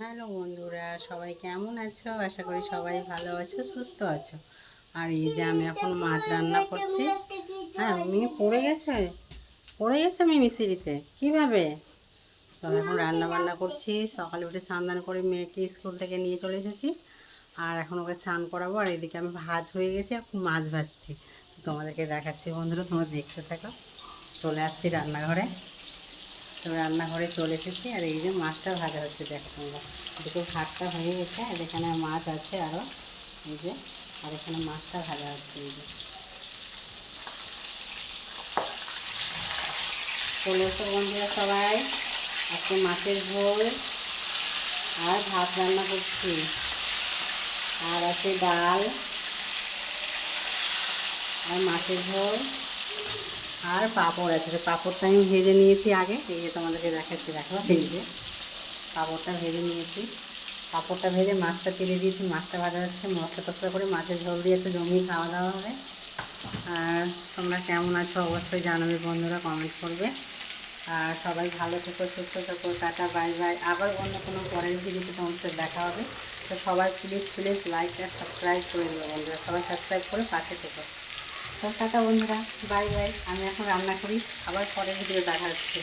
Hello বন্ধুরা, সবাই কেমন আছো? আশা করি সবাই ভালো আছো, সুস্থ আছো। আর এই যে আমি এখন মাছ রান্না করছি। হ্যাঁ মেয়ে পড়ে গেছে? পড়ে গেছে আমি মিস্ত্রিতে কীভাবে? তো এখন রান্না বান্না করছি। সকালে উঠে স্নান করে মেয়েকে স্কুল থেকে নিয়ে চলে এসেছি। আর এখন ওকে স্নান করাবো। আর এদিকে আমি ভাত হয়ে গেছি এখন মাছ ভাজছি। তোমাদেরকে দেখাচ্ছি বন্ধুরা, তোমরা দেখতে থাকো। চলে আসছি রান্নাঘরে। তো রান্নাঘরে চলে এসেছি আর এই যে মাছটা ভাজা হচ্ছে, দেখো তোমরা। দুটো ভাতটা হয়ে গেছে, আর এখানে মাছ আছে আরও এই যে, আর এখানে মাছটা ভাজা হচ্ছে, এই যে। চলে বন্ধুরা সবাই, আজকে মাছের ঝোল আর ভাত রান্না করছি। আর আছে ডাল আর মাছের ঝোল। আর পাঁপড় আছে। পাঁপড়টা আমি ভেজে নিয়েছি আগে। এই যে তোমাদেরকে দেখাচ্ছি, দেখো, এই যে পাঁপড়টা ভেজে নিয়েছি। পাঁপড়টা ভেজে মাছটা তেলে দিয়েছি। মাছটা ভাজা হচ্ছে মশলা টসলা করে, মাছের ঝোল দিয়ে একটু জমিয়ে খাওয়া দাওয়া হবে। আর তোমরা কেমন আছো অবশ্যই জানাবে বন্ধুরা কমেন্ট করবে। আর সবাই ভালো থেকো, সুস্থ থেকো, টাটা, বাই বাই। আবার অন্য কোনো পরের ভিডিওতে তোমাদের দেখা হবে। তো সবাই প্লিজ প্লিজ লাইক আর সাবস্ক্রাইব করে দেবো বন্ধুরা। সবাই সাবস্ক্রাইব করে পাশে থেকো। তো টাটা বন্ধুরা বাই বাই আমি এখন রান্না করি আবার পরের ভিডিও দেখা হচ্ছে।